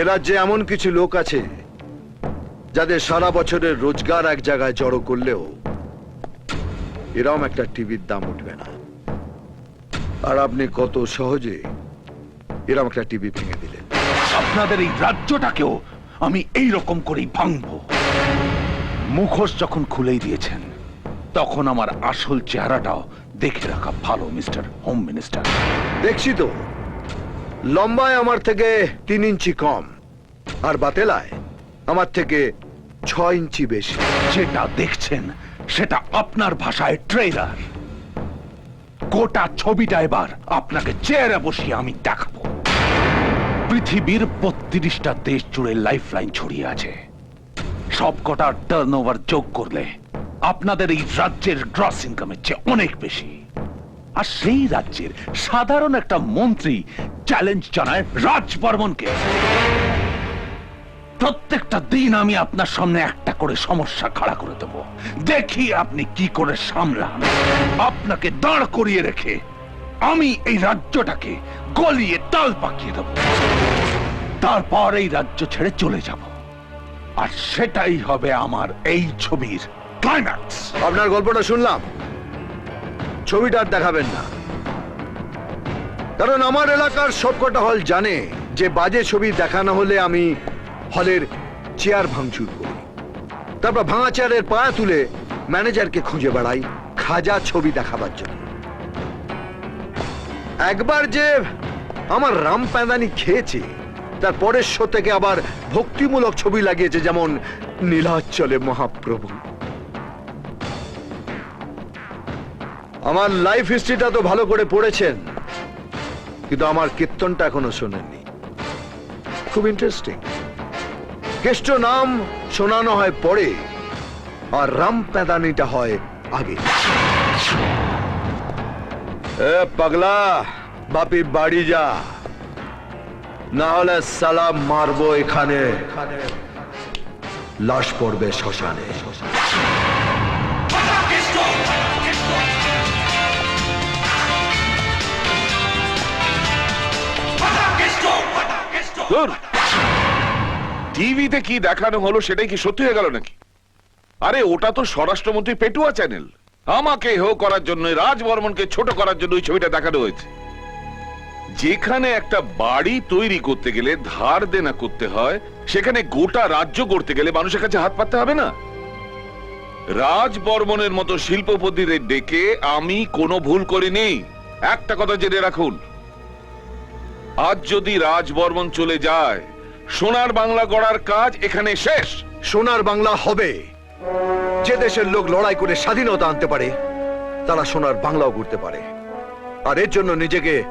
এ রাজ্যে এমন কিছু লোক আছে যাদের সারা বছরের রোজগার এক জায়গায় জড়ো করলেও এরম একটা টিভির দাম উঠবে না। আর আপনি কত সহজে এরম একটা টিভি ভেঙে দিলেন। আপনাদের এই রাজ্যটাকেও আমি এই রকম করেই ভাঙবো। মুখোশ যখন খুলেই দিয়েছেন তখন আমার আসল চেহারাটাও দেখে রাখা ভালো মিস্টার হোম মিনিস্টার। দেখছি তো। লম্বায় আমার থেকে তিন ইঞ্চি কম, আর বাতেলায় আমার থেকে ছ ইঞ্চি বেশি। যেটা দেখছেন, সেটা আপনার ভাষায় ট্রেলার গোটা ছবিটা এবার আপনাকে চেয়ারে বসিয়ে আমি দেখাবো। পৃথিবীর বত্রিশটা দেশ জুড়ে লাইফ লাইন ছড়িয়ে আছে। সব কটা টার্ন ওভার যোগ করলে আপনাদের এই রাজ্যের গ্রস ইনকামের চেয়ে অনেক বেশি। আর সেই রাজ্যের সাধারণ একটা মন্ত্রী চ্যালেঞ্জ জানায় রাজ বর্মনকে প্রত্যেকটা দিন আমি আপনার সামনে একটা করে সমস্যা খাড়া করে দেব। দেখি আপনি কি করে সামলান। আপনাকে দাঁড় করিয়ে রেখে আমি এই রাজ্যটাকে গলিয়ে তাল পাকিয়ে দেব। তারপর এই রাজ্য ছেড়ে চলে যাব। আর সেটাই হবে আমার এই ছবির ক্লাইম্যাক্স আপনার গল্পটা শুনলাম। ছবিটা আর দেখাবেন না। কারণ আমার এলাকার সবকটা হল জানে যে বাজে ছবি দেখানো হলে আমি হলের চেয়ার ভাঙচুর করি। তারপর ভাঙা চেয়ারের পায়া তুলে ম্যানেজারকে খুঁজে বেড়াই খাজা ছবি দেখাবার জন্য। একবার যে আমার রাম প্যাদানি খেয়েছে তার পরের শো থেকে আবার ভক্তিমূলক ছবি লাগিয়েছে যেমন নীলাচলে মহাপ্রভু। আমার লাইফ হিস্ট্রিটা তো ভালো করে পড়েছেন, কিন্তু আমার কীর্তনটা এখনও শোনেননি। খুব ইন্টারেস্টিং কেষ্ট নাম শোনানো হয় পরে, আর রাম প্যাদানিটা হয় আগে। পাগলা, বাপি বাড়ি যা। না হলে সালাম মারবো এখানে। লাশ পড়বে শ্মশানে। টিভিতে কি দেখানো হলো সেটাই কি সত্যি হয়ে গেল নাকি? আরে, ওটা তো স্বরাষ্ট্রমন্ত্রী পেটুয়া চ্যানেল। আমাকে হো করার জন্য রাজ বর্মনকে ছোট করার জন্য ওই ছবিটা দেখানো হয়েছে। যেখানে একটা বাড়ি তৈরি করতে গেলে ধার দেনা করতে হয়, সেখানে গোটা রাজ্য করতে গেলে মানুষের কাছে হাত পাততে হবে না। রাজ বর্মনের মতো শিল্পপতিদের ডেকে আমি কোনো ভুল করিনি। একটা কথা জেনে রাখুন আজ যদি রাজ বর্মন চলে যায় সোনার বাংলা গড়ার কাজ এখানে শেষ। সোনার বাংলা হবে। যে দেশের লোক লড়াই করে স্বাধীনতা আনতে পারে তারা সোনার বাংলাও করতে পারে। আর এর জন্য নিজেকে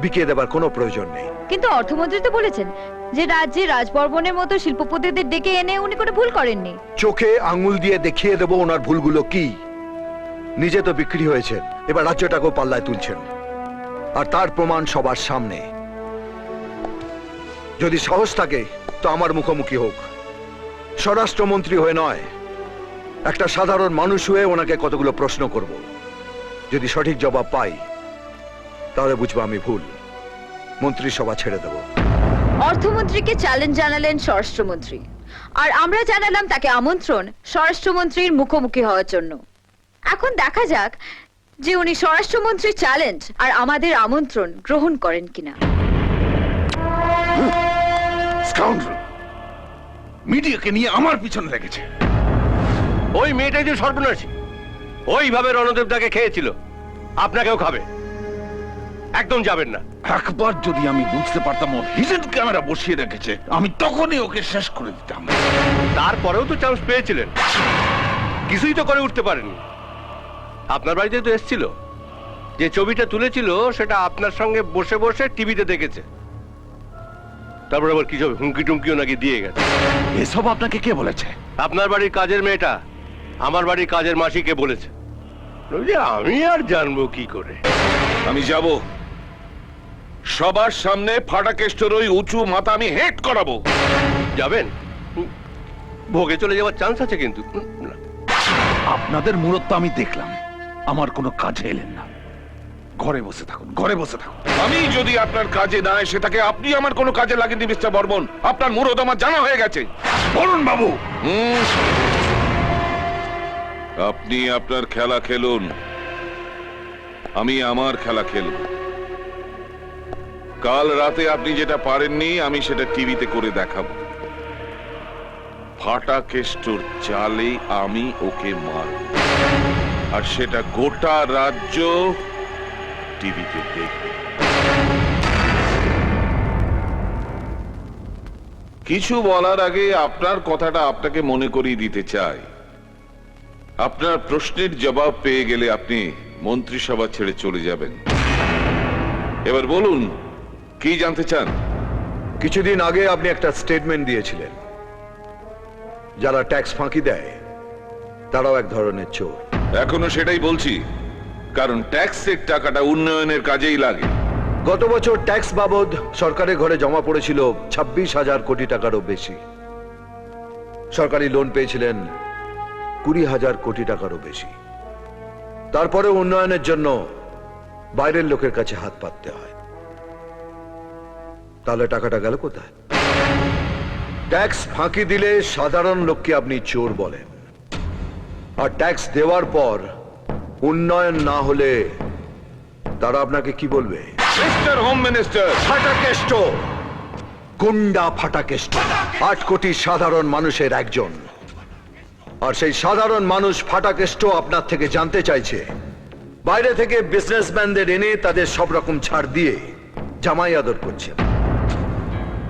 বিকিয়ে দেবার কোনো প্রয়োজন নেই। কিন্তু অর্থমন্ত্রী তো বলেছেন যে রাজ্যে রাজবর্মনের মতো শিল্পপতিদের ডেকে এনে উনি কোনো ভুল করেননি। চোখে আঙুল দিয়ে দেখিয়ে দেবো ওনার ভুলগুলো কি। নিজে তো বিক্রি হয়েছেন এবার রাজ্যটাকেও পাল্লায় তুলছেন। আর তার প্রমাণ সবার সামনে। যদি সাহস থাকে, তো আমার মুখোমুখি হোক। স্বরাষ্ট্রমন্ত্রী হয়ে নয়, একটা সাধারণ মানুষ হয়ে ওনাকে কতগুলো প্রশ্ন করব। যদি সঠিক জবাব পাই, তাহলে বুঝব আমি ভুল। মন্ত্রিসভা ছেড়ে দেব। অর্থমন্ত্রীকে চ্যালেঞ্জ জানালেন স্বরাষ্ট্রমন্ত্রী। আর আমরা জানালাম তাকে আমন্ত্রণ স্বরাষ্ট্রমন্ত্রীর মুখোমুখি হওয়ার জন্য। এখন দেখা যাক যে উনি স্বরাষ্ট্রমন্ত্রীর চ্যালেঞ্জ আর আমাদের আমন্ত্রণ গ্রহণ করেন কিনা। স্কাউন্ডার মিডিয়াকে নিয়ে আমার পিছনে লেগেছে। ওই মেয়েটাই যে সর্বনাশী। ওইভাবে রণদেব তাকে খেয়েছিল। আপনাকেও খাবে। একদম যাবেন না। একবার যদি আমি বুঝতে পারতাম ও হিডেন ক্যামেরা বসিয়ে রেখেছে আমি তখনই ওকে শেষ করে দিতাম। তারপরেও তো চান্স পেয়েছিলেন। কিছুই তো করে উঠতে পারেননি। আপনার বাড়িতে তো এসেছিল। যে ছবিটা তুলেছিল সেটা আপনার সঙ্গে বসে বসে টিভিতে দেখেছে। তারপর আবার কি সব হুমকি টুমকিও নাকি দিয়ে গেছে? এসব আপনাকে কে বলেছে? আপনার বাড়ির কাজের মেয়েটা আমার বাড়ির কাজের মাসিকে বলেছে। আমি আর জানব কি করে? আমি যাব। সবার সামনে ফাটাকেষ্টর ওই উঁচু মাথা আমি হেট করাবো। যাবেন? হুম, ভোগে চলে যাওয়ার চান্স আছে কিন্তু। আপনাদের মূলত আমি দেখলাম। আমার কোনো কাজে এলেন না। ঘরে বসে থাকুন ঘরে বসে থাকুন। আমি যদি আপনার কাজে না এসে থাকে আপনি আমার কোনো কাজে লাগেননি মিস্টার বর্মন। আপনার মুরদ আমার জানা হয়ে গেছে। বলুন বাবু। আপনি আপনার খেলা খেলুন। আমি আমার খেলা খেলব। কাল রাতে আপনি যেটা পারেননি আমি সেটা টিভিতে করে দেখাবো। ফাটা কেষ্টর চালে আমি ওকে মারব। আর সেটা গোটা রাজ্য টিভিতে দেখবে। কিছু বলার আগে আপনার কথাটা আপনাকে মনে করিয়ে দিতে চাই। আপনার প্রশ্নের জবাব পেয়ে গেলে আপনি মন্ত্রিসভা ছেড়ে চলে যাবেন। এবার বলুন কি জানতে চান? কিছুদিন আগে আপনি একটা স্টেটমেন্ট দিয়েছিলেন। যারা ট্যাক্স ফাঁকি দেয় তারাও এক ধরনের চোর। এখনও সেটাই বলছি। কারণ ট্যাক্সের টাকাটা উন্নয়নের কাজেই লাগে। গত বছর ট্যাক্স বাবদ সরকারের ঘরে জমা পড়েছিল ছাব্বিশ হাজার কোটি টাকারও বেশি। সরকারি লোন পেয়েছিলেন কুড়ি হাজার কোটি টাকারও বেশি। তারপরে উন্নয়নের জন্য বাইরের লোকের কাছে হাত পাততে হয়। তাহলে টাকাটা গেল কোথায়? ট্যাক্স ফাঁকি দিলে সাধারণ লোককে আপনি চোর বলেন। আর ট্যাক্স দেওয়ার পর উন্নয়ন না হলে তারা আপনাকে কি বলবে? মিস্টার হোম মিনিস্টার ফাটাকেষ্ট গুন্ডা ফাটাকেষ্ট আট কোটি সাধারণ মানুষের একজন। আর সেই সাধারণ মানুষ ফাটাকেষ্ট আপনার থেকে জানতে চাইছে। বাইরে থেকে বিজনেসম্যানদের এনে তাদের সব রকম ছাড় দিয়ে জামাই আদর করছেন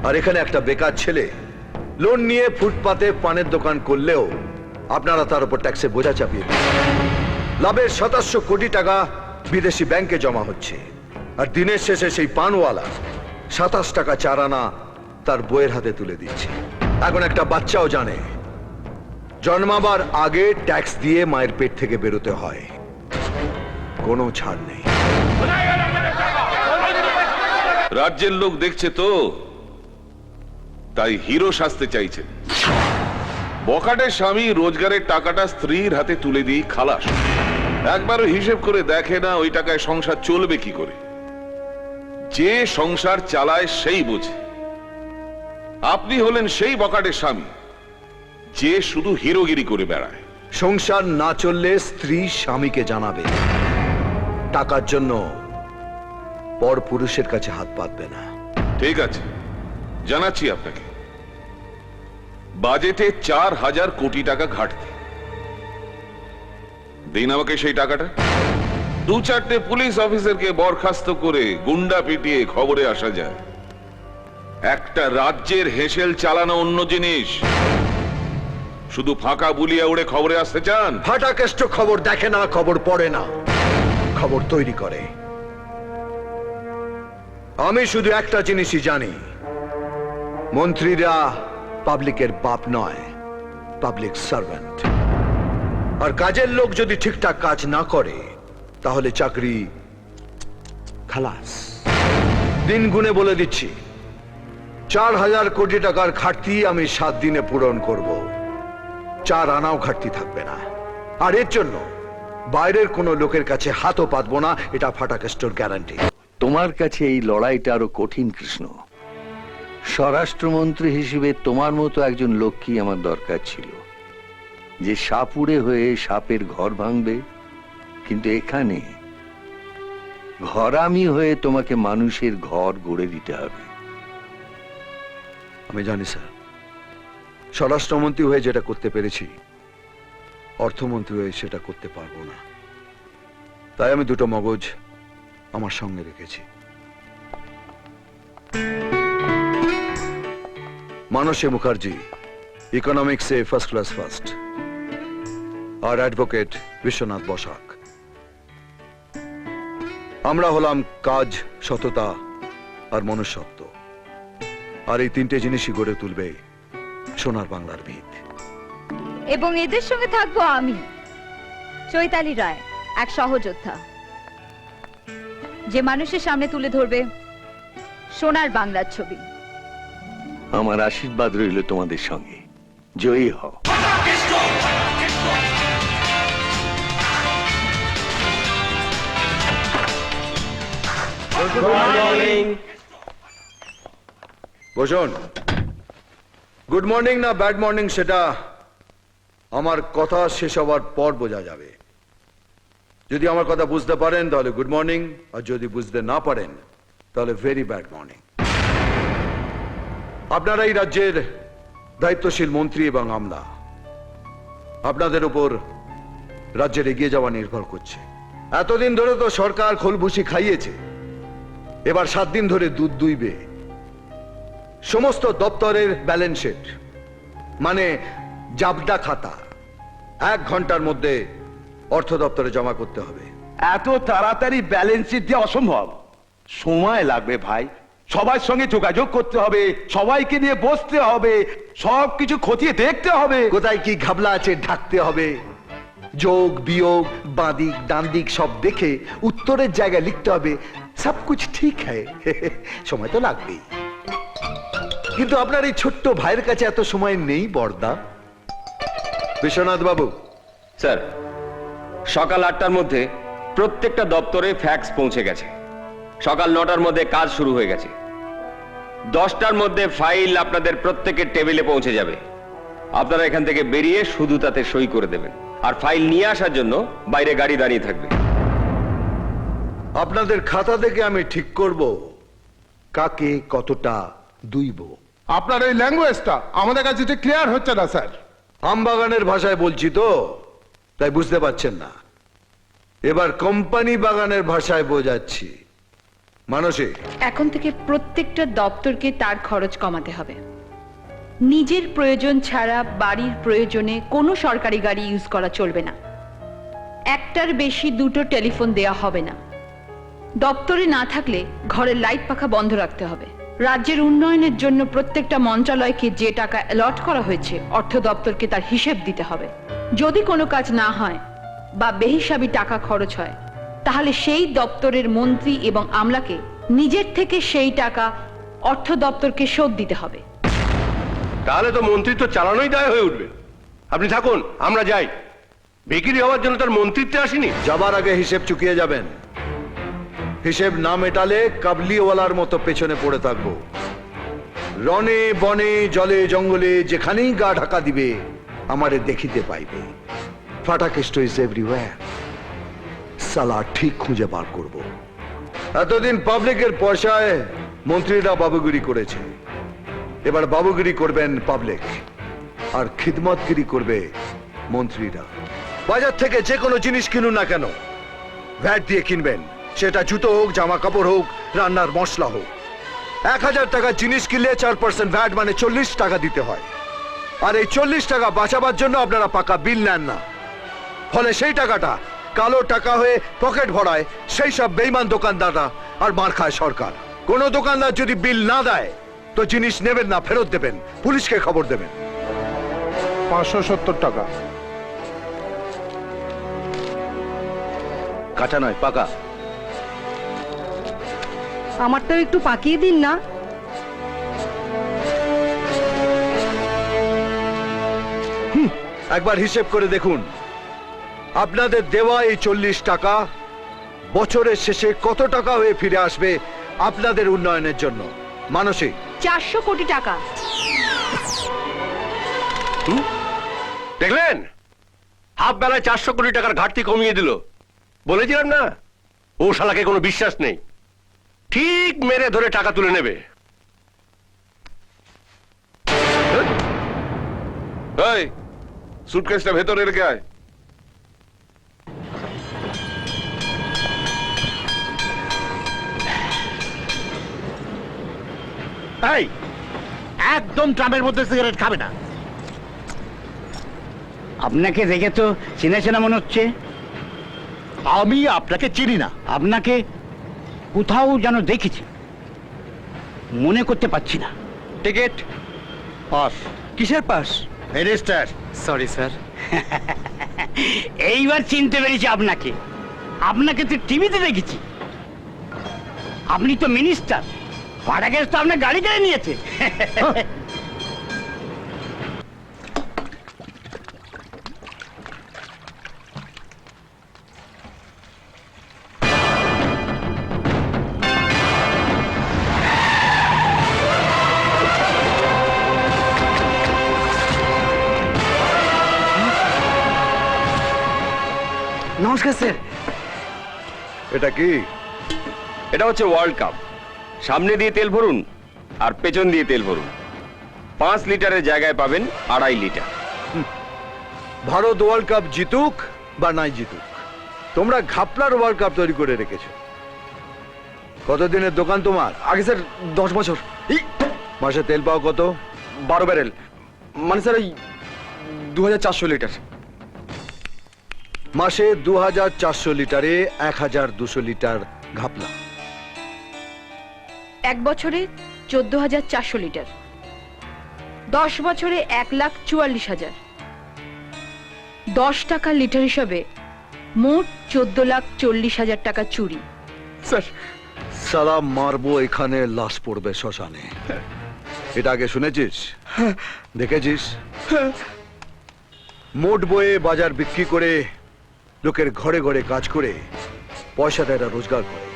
আর এখানে একটা বেকার ছেলে লোন নিয়ে ফুটপাতে পানের দোকান করলেও আপনারা তার উপর ট্যাক্সে বোঝা চাপিয়ে দিন লাভের শতাংশ কোটি টাকা বিদেশি ব্যাংকে জমা হচ্ছে। আর দিনের শেষে সেই পানওয়ালা সাতাশ টাকা চার আনা তার বইয়ের হাতে তুলে দিচ্ছে। এখন একটা বাচ্চাও জানে, জন্মাবার আগে ট্যাক্স দিয়ে মায়ের পেট থেকে বেরোতে হয়। কোনো ছাড় নেই। রাজ্যের লোক দেখছে তো, তাই হিরো সাজতে চাইছেন। বকাটের স্বামী রোজগারের টাকাটা স্ত্রীর হাতে তুলে দিয়ে খালাস। একবারও হিসেব করে দেখে না ওই টাকায় সংসার চলবে কি করে। যে সংসার চালায় সেই বোঝে। আপনি হলেন সেই বকাটের স্বামী যে শুধু হিরোগিরি করে বেড়ায়। সংসার না চললে স্ত্রী স্বামীকে জানাবে। টাকার জন্য পর পুরুষের কাছে হাত পাতবে না। ঠিক আছে জানাচ্ছি আপনাকে। বাজেটে চার হাজার কোটি টাকা ঘাটতি। দিন আমাকে সেই টাকাটা? দু চারটে পুলিশ অফিসারকে বরখাস্ত করে গুন্ডা পিটিয়ে খবরে আসা যায়। একটা রাজ্যের হেসেল চালানো অন্য জিনিস। শুধু ফাঁকা বুলিয়া উড়ে খবরে আসতে চান? ফাটাকেষ্ট খবর দেখে না, খবর পড়ে না। খবর তৈরি করে। আমি শুধু একটা জিনিসই জানি। মন্ত্রীরা পাবলিকের বাপ নয়, পাবলিক সার্ভেন্ট। আর কাজের লোক যদি ঠিকঠাক কাজ না করে, তাহলে চাকরি খালাস। দিন গুনে বলে দিচ্ছি, চার হাজার কোটি টাকার ঘাটতি আমি সাত দিনে পূরণ করব। চার আনাও ঘাটতি থাকবে না। আর এর জন্য বাইরের কোনো লোকের কাছে হাতও পাতবো না, এটা ফাটাকেস্টোর গ্যারান্টি। তোমার কাছে এই লড়াইটা আরও কঠিন, কৃষ্ণ। স্বরাষ্ট্রমন্ত্রী হিসেবে তোমার মতো একজন লোককেই আমার দরকার ছিল। যে সাপুড়ে হয়ে সাপের ঘর ভাঙবে, কিন্তু এখানে ঘরামি হয়ে তোমাকে মানুষের ঘর গড়ে দিতে হবে। আমি জানি, স্যার। স্বরাষ্ট্রমন্ত্রী হয়ে যেটা করতে পেরেছি, অর্থমন্ত্রী হয়ে সেটা করতে পারব না। তাই আমি দুটো মগজ আমার সঙ্গে রেখেছি। মানসী মুখার্জি ইকোনমিক্সে ফার্স্ট ক্লাস ফার্স্ট আর অ্যাডভোকেট বিশ্বনাথ বসাক। আমরা হলাম কাজ সততা আর মনুষ্যত্ব। আর এই তিনটে জিনিসই গড়ে তুলবে সোনার বাংলার ভিত। এবং এদের সঙ্গে থাকব আমি চৈতালি রায় এক সহযোদ্ধা। যে মানুষের সামনে তুলে ধরবে সোনার বাংলার ছবি। আমার আশীর্বাদ রইল তোমাদের সঙ্গে। জয়ী হও। বসুন। গুড মর্নিং না ব্যাড মর্নিং সেটা আমার কথা শেষ হওয়ার পর বোঝা যাবে। যদি আমার কথা বুঝতে পারেন তাহলে গুড মর্নিং আর যদি বুঝতে না পারেন তাহলে ভেরি ব্যাড মর্নিং আপনারা এই রাজ্যের দায়িত্বশীল মন্ত্রী এবং আমলা আপনাদের উপর রাজ্যের এগিয়ে যাওয়া নির্ভর করছে। এতদিন ধরে তো সরকার খোলভুসি খাইয়েছে। এবার সাত দিন ধরে দুধ দুইবে। সমস্ত দপ্তরের ব্যালেন্স শিট মানে জাবডা খাতা এক ঘণ্টার মধ্যে অর্থ দপ্তরে জমা করতে হবে। এত তাড়াতাড়ি ব্যালেন্স শিট দেওয়া অসম্ভব। সময় লাগবে ভাই। সবার সঙ্গে যোগাযোগ করতে হবে সবাইকে নিয়ে বসতে হবে সব কিছু খতিয়ে দেখতে হবে। কোথায় কি ঘাবলা আছে ঢাকতে হবে। যোগ বিয়োগ বাঁদিক ডান্দিক সব দেখে উত্তরের জায়গায় লিখতে হবে সব কুছ ঠিক হ্যায়। সময় তো লাগবেই। কিন্তু আপনার এই ছোট্ট ভাইয়ের কাছে এত সময় নেই বর্দা বিশ্বনাথ বাবু স্যার, সকাল আটটার মধ্যে প্রত্যেকটা দপ্তরে ফ্যাক্স পৌঁছে গেছে। সকাল নটার মধ্যে কাজ শুরু হয়ে গেছে। দশটার মধ্যে ফাইল আপনাদের প্রত্যেকের টেবিলে পৌঁছে যাবে। আপনারা এখান থেকে বেরিয়ে শুধু তাতে সই করে দেবেন। আর ফাইল নিয়ে আসার জন্য বাইরে গাড়ি দাঁড়িয়ে থাকবে। আপনাদের খাতা থেকে আমি ঠিক করব কাকে কতটা দুইব। আপনার এই ল্যাঙ্গুয়েজটা আমাদের কাছে ঠিক ক্লিয়ার হচ্ছে না স্যার। আমবাগানের ভাষায় বলছি তো তাই বুঝতে পারছেন না। এবার কোম্পানি বাগানের ভাষায় বোঝাচ্ছি। মানসিক এখন থেকে প্রত্যেকটা দপ্তরকে তার খরচ কমাতে হবে। নিজের প্রয়োজন ছাড়া বাড়ির প্রয়োজনে কোনো সরকারি গাড়ি ইউজ করা চলবে না। একটার বেশি দুটো টেলিফোন দেয়া হবে না। দপ্তরে না থাকলে ঘরের লাইট পাখা বন্ধ রাখতে হবে। রাজ্যের উন্নয়নের জন্য প্রত্যেকটা মন্ত্রণালয়কে যে টাকা অ্যালট করা হয়েছে অর্থ দপ্তরকে তার হিসেব দিতে হবে। যদি কোনো কাজ না হয় বা বেহিসাবি টাকা খরচ হয় তাহলে সেই দপ্তরের মন্ত্রী এবং আমলাকে নিজের থেকে সেই টাকা অর্থ দপ্তরকে শোধ দিতে হবে। তাহলে তো মন্ত্রী তো চালানোই দায় হয়ে উঠবে। আপনি থাকুন আমরা যাই। বিক্রি হওয়ার জন্য তার মন্ত্রিত্বে আসেনি। যাবার আগে হিসেব চুকিয়ে যাবেন। হিসেব না মেটালে কাবলিওয়ালার মতো পেছনে পড়ে থাকব। রনে বনে, জলে, জঙ্গলে যেখানেই গা ঢাকা দিবে, আমারে দেখিতে পাইবে। ফাটাকেষ্ট ইজ এভরিওয়্যার সালা ঠিক খুঁজে বার করব। এতদিন পাবলিকের পয়সায় মন্ত্রীরা বাবুগিরি করেছে। এবার বাবুগিরি করবেন পাবলিক, আর খিদমতগিরি করবে মন্ত্রীরা। বাজার থেকে যে কোনো জিনিস কিনুন না কেন। ভ্যাট দিয়ে কিনবেন। সেটা জুতো হোক জামা কাপড় হোক রান্নার মশলা হোক। এক হাজার টাকার জিনিস কিনলে চার পার্সেন্ট ভ্যাট মানে চল্লিশ টাকা দিতে হয়। আর এই চল্লিশ টাকা বাঁচাবার জন্য আপনারা পাকা বিল নেন না। ফলে সেই টাকাটা কালো টাকা হয়ে পকেট ভরায় সেই সব বেইমান দোকানদাররা আর মার খায় সরকার। কোনো দোকানদার যদি বিল না দেয় তো জিনিস নেবেন না ফেরত দেবেন পুলিশকে খবর দেবেন। পাঁচশো সত্তর টাকা। কাটা নয় পাকা। আমারটাও একটু পাকিয়ে দিন না। একবার হিসেব করে দেখুন। আপনাদের দেওয়া এই চল্লিশ টাকা বছরের শেষে কত টাকা হয়ে ফিরে আসবে আপনাদের উন্নয়নের জন্য? মানসিক চারশো কোটি টাকা। দেখলেন? হাফ বেলায় চারশো কোটি টাকার ঘাটতি কমিয়ে দিল। বলেছিলাম না? ও শালাকে কোনো বিশ্বাস নেই। ঠিক মেরে ধরে টাকা তুলে নেবে। এই সুটকেসটা ভেতরে রেখে আয়। এই একদম ট্রামের মধ্যে সিগারেট খাবে না। আপনাকে দেখে তো চেনা চেনা মনে হচ্ছে। আমি আপনাকে চিনি না। আপনাকে কোথাও যেন দেখেছি। মনে করতে পারছি না। টিকিট? পাস। কিসের পাস? রেজিস্টার সরি স্যার এইবার চিনতে পেরেছি আপনাকে। আপনাকে তো টিভিতে দেখেছি। আপনি তো মিনিস্টার। ভাড়া গেছে তো আপনার গাড়ি কেড়ে নিয়েছে নমস্কার স্যার এটা কি? এটা হচ্ছে ওয়ার্ল্ড কাপ সামনে দিয়ে তেল ভরুন আর পেছন দিয়ে তেল ভরুন। পাঁচ লিটারের জায়গায় পাবেন আড়াই লিটার। ভারত ওয়ার্ল্ড কাপ জিতুক বা নাই জিতুক তোমরা ঘাপলার ওয়ার্ল্ড কাপ তৈরি করে রেখেছো। কতদিনের দোকান তোমার? আগে স্যার দশ বছর। মাসে তেল পাও কত? বারো ব্যারেল। মানে স্যার ওই দু হাজার চারশো লিটার। মাসে দু হাজার চারশো লিটারে এক হাজার দুশো লিটার ঘাপলা। এক বছরে চোদ্দ হাজার চারশো লিটার। দশ বছরে এক লাখ চুয়াল্লিশ হাজার। দশ টাকা লিটার হিসাবে মোট চোদ্দ লাখ চল্লিশ হাজার টাকা চুরি। স্যার। সালা মারবো এখানে লাশ পড়বে শ্মশানে। এটা আগে শুনেছিস? দেখেছিস? মোট বয়ে বাজার বিক্রি করে লোকের ঘরে ঘরে কাজ করে পয়সাটা এরা রোজগার করে।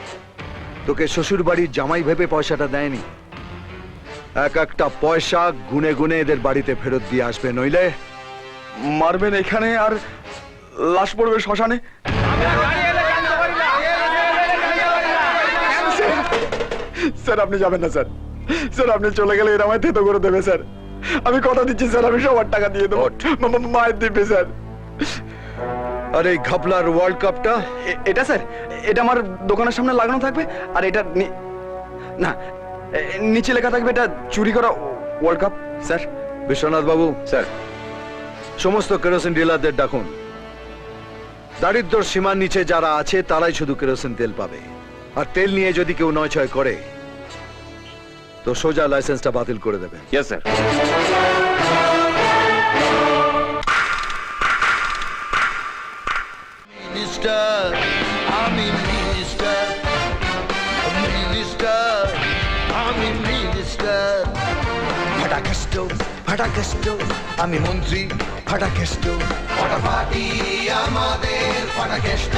তোকে শ্বশুর বাড়ির জামাই ভেবে পয়সাটা দেয়নি। এক একটা পয়সা গুনে গুনে এদের বাড়িতে ফেরত দিয়ে আসবে নইলে মারবেন এখানে আর লাশ পড়বে শ্মশানে। স্যার আপনি যাবেন না স্যার। স্যার আপনি চলে গেলে এরা আমায় থেতো করে দেবে স্যার। আমি কথা দিচ্ছি স্যার আমি সবার টাকা দিয়ে দেবো। মায়ের দিবে স্যার। আর এই ঘাপলার ওয়ার্ল্ড কাপটা এটা স্যার এটা আমার দোকানের সামনে লাগানো থাকবে আর এটা না নিচে লেখা থাকবে এটা চুরি করা ওয়ার্ল্ড কাপ স্যার। বিশ্বনাথ বাবু স্যার সমস্ত কেরোসিন ডিলারদের ডাকুন। দারিদ্র সীমার নিচে যারা আছে তারাই শুধু কেরোসিন তেল পাবে। আর তেল নিয়ে যদি কেউ নয় ছয় করে তো সোজা লাইসেন্সটা বাতিল করে দেবে ইয়েস a minister, আমি minister I'm a minister Fatakeshto Fatakeshto আমি মন্ত্রী ফাটাকেষ্ট ফাটাফাটি আমাদের ফাটাকেষ্ট